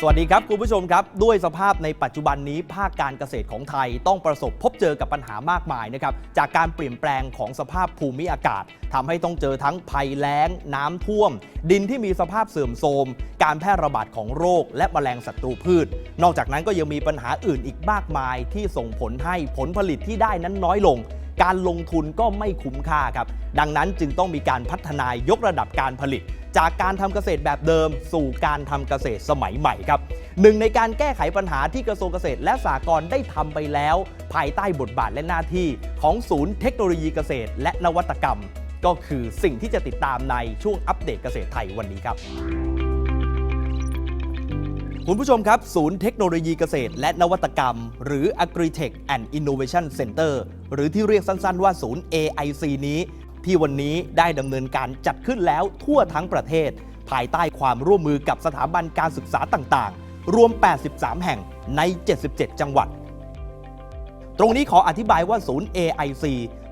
สวัสดีครับคุณผู้ชมครับ ด้วยสภาพในปัจจุบันนี้ภาคการเกษตรของไทยต้องประสบพบเจอกับปัญหามากมายนะครับจากการเปลี่ยนแปลงของสภาพภูมิอากาศทำให้ต้องเจอทั้งภัยแล้ง น้ำท่วม ดินที่มีสภาพเสื่อมโทรม การแพร่ระบาดของโรค และแมลงศัตรูพืช นอกจากนั้นก็ยังมีปัญหาอื่นอีกมากมายที่ส่งผลให้ผลผลิตที่ได้นั้นน้อยลง การลงทุนก็ไม่คุ้มค่าครับ ดังนั้นจึงต้องมีการพัฒนายกระดับการผลิต จากการทำเกษตรแบบเดิม สู่การทำเกษตรสมัยใหม่ครับหนึ่งในการแก้ไขปัญหาที่กระทรวงเกษตรและสหกรณ์ได้ทำไปแล้ว ภายใต้บทบาทและหน้าที่ของศูนย์เทคโนโลยีเกษตร และนวัตกรรม ก็คือสิ่งที่จะติดตามในช่วงอัปเดตเกษตรไทยวันนี้ครับ คุณผู้ชมครับ ศูนย์เทคโนโลยีเกษตร และนวัตกรรม หรือ Agritech and Innovation Center หรือที่เรียกสั้นๆว่าศูนย์ AIC นี้ ที่วันนี้ได้ดำเนินการจัดขึ้นแล้วทั่วทั้งประเทศ ภายใต้ความร่วมมือกับสถาบันการศึกษาต่างๆ รวม 83 แห่งใน 77 จังหวัด ตรงนี้ขออธิบายว่าศูนย์ AIC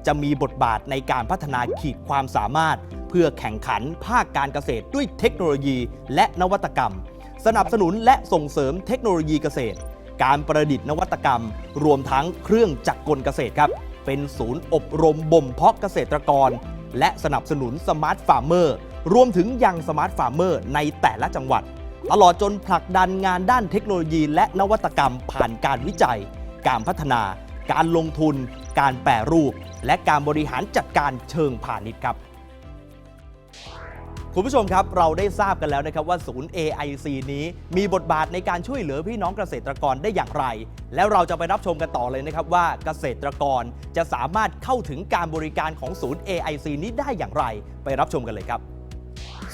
จะมีบทบาทในการพัฒนาขีดความสามารถ เพื่อแข่งขันภาคการเกษตรด้วยเทคโนโลยีและนวัตกรรม สนับสนุนและส่งเสริมเทคโนโลยีเกษตร การประดิษฐ์นวัตกรรม รวมทั้งเครื่องจักรกลเกษตรครับ เป็นศูนย์อบรมบ่มเพาะเกษตรกร และสนับสนุนสมาร์ทฟาร์มเมอร์รวมถึงยังสมาร์ทฟาร์มเมอร์ในแต่ละจังหวัด ตลอดจนผลักดันงานด้านเทคโนโลยี และนวัตกรรมผ่านการวิจัย การพัฒนา การลงทุน การแปรรูป และการบริหารจัดการเชิงพาณิชย์ครับ คุณผู้ชมครับเราได้ทราบกันแล้วนะครับว่าศูนย์ AIC นี้มีบทบาทในการช่วยเหลือพี่น้องเกษตรกรได้อย่างไร แล้วเราจะไปรับชมกันต่อเลยนะครับว่าเกษตรกรจะสามารถเข้าถึงการบริการของศูนย์ AIC นี้ได้อย่างไร ไปรับชมกันเลยครับ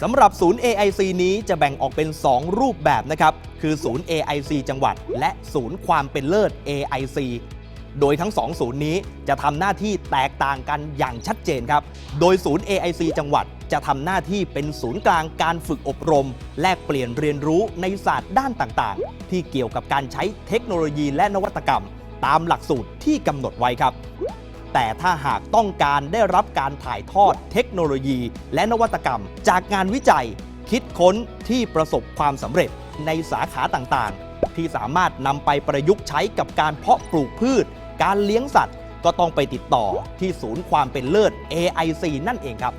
สำหรับศูนย์ AIC นี้จะแบ่งออกเป็น 2 รูปแบบนะครับ คือศูนย์ AIC จังหวัด และศูนย์ความเป็นเลิศ AIC โดยทั้ง 2 ศูนย์นี้จะทำหน้าที่แตกต่างกันอย่างชัดเจนครับ โดยศูนย์ AIC จังหวัด จะทำหน้าที่เป็นศูนย์กลางการฝึกอบรม แลกเปลี่ยนเรียนรู้ในศาสตร์ด้านต่างๆ ที่เกี่ยวกับการใช้เทคโนโลยีและนวัตกรรม ตามหลักสูตรที่กำหนดไว้ครับ แต่ถ้าหากต้องการได้รับการถ่ายทอดเทคโนโลยี และนวัตกรรม จากงานวิจัย คิดค้นที่ประสบความสำเร็จในสาขาต่างๆ ที่สามารถนำไปประยุกต์ใช้กับการเพาะปลูกพืช การเลี้ยงสัตว์ ก็ต้องไปติดต่อที่ศูนย์ความเป็นเลิศ AIC นั่นเองครับ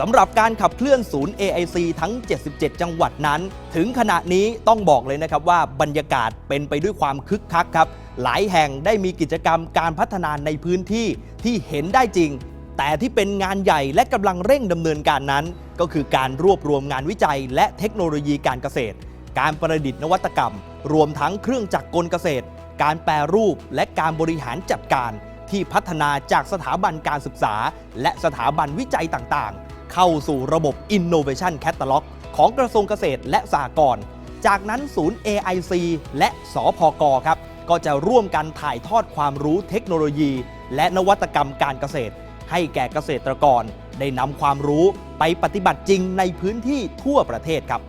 สำหรับการขับเคลื่อนศูนย์ AIC ทั้ง 77 จังหวัดนั้น ถึงขณะนี้ต้องบอกเลยนะครับว่าบรรยากาศเป็นไปด้วยความคึกคักครับ หลายแห่งได้มีกิจกรรมการพัฒนาในพื้นที่ที่เห็นได้จริง แต่ที่เป็นงานใหญ่และกำลังเร่งดำเนินการนั้น ก็คือการรวบรวมงานวิจัย และเทคโนโลยีการเกษตร การประดิษฐ์นวัตกรรม รวมทั้งเครื่องจักรกลเกษตร การแปรรูปและการบริหารจัดการ ที่พัฒนาจากสถาบันการศึกษา และสถาบันวิจัยต่างๆ เข้าสู่ระบบ Innovation Catalog ของกระทรวงเกษตรและสหกรณ์ จากนั้นศูนย์ AIC และสพกครับ ก็จะร่วมกันถ่ายทอดความรู้เทคโนโลยี และนวัตกรรมการเกษตร ให้แก่เกษตรกร ได้นำความรู้ไปปฏิบัติจริงในพื้นที่ทั่วประเทศครับ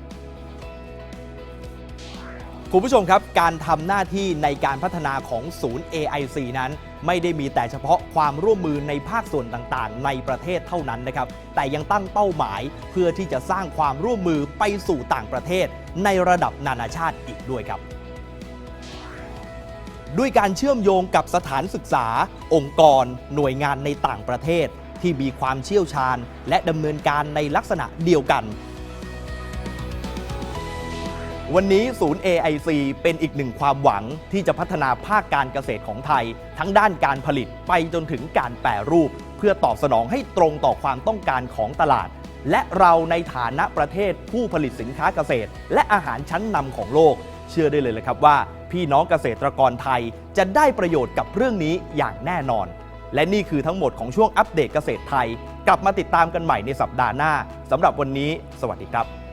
คุณผู้ชมครับ การทำหน้าที่ในการพัฒนาของศูนย์ AIC นั้น ไม่ได้มีแต่เฉพาะความร่วมมือในภาคส่วนต่างๆ ในประเทศเท่านั้นนะครับ แต่ยังตั้งเป้าหมายเพื่อที่จะสร้างความร่วมมือไปสู่ต่างประเทศ ในระดับนานาชาติอีกด้วยครับ ด้วยการเชื่อมโยงกับสถานศึกษา องค์กร หน่วยงานในต่างประเทศ ที่มีความเชี่ยวชาญ และดำเนินการในลักษณะเดียวกัน วันนี้ศูนย์ AIC เป็นอีกหนึ่งความหวังที่จะพัฒนาภาคการเกษตรของไทย ทั้งด้านการผลิตไปจนถึงการแปรรูป เพื่อตอบสนองให้ตรงต่อความต้องการของตลาด และเราในฐานะประเทศผู้ผลิตสินค้าเกษตร และอาหารชั้นนำของโลก เชื่อได้เลยเลยครับว่า พี่น้องเกษตรกรไทยจะได้ประโยชน์กับเรื่องนี้อย่างแน่นอน และนี่คือทั้งหมดของช่วงอัปเดตเกษตรไทย กลับมาติดตามกันใหม่ในสัปดาห์หน้าสำหรับวันนี้ สวัสดีครับ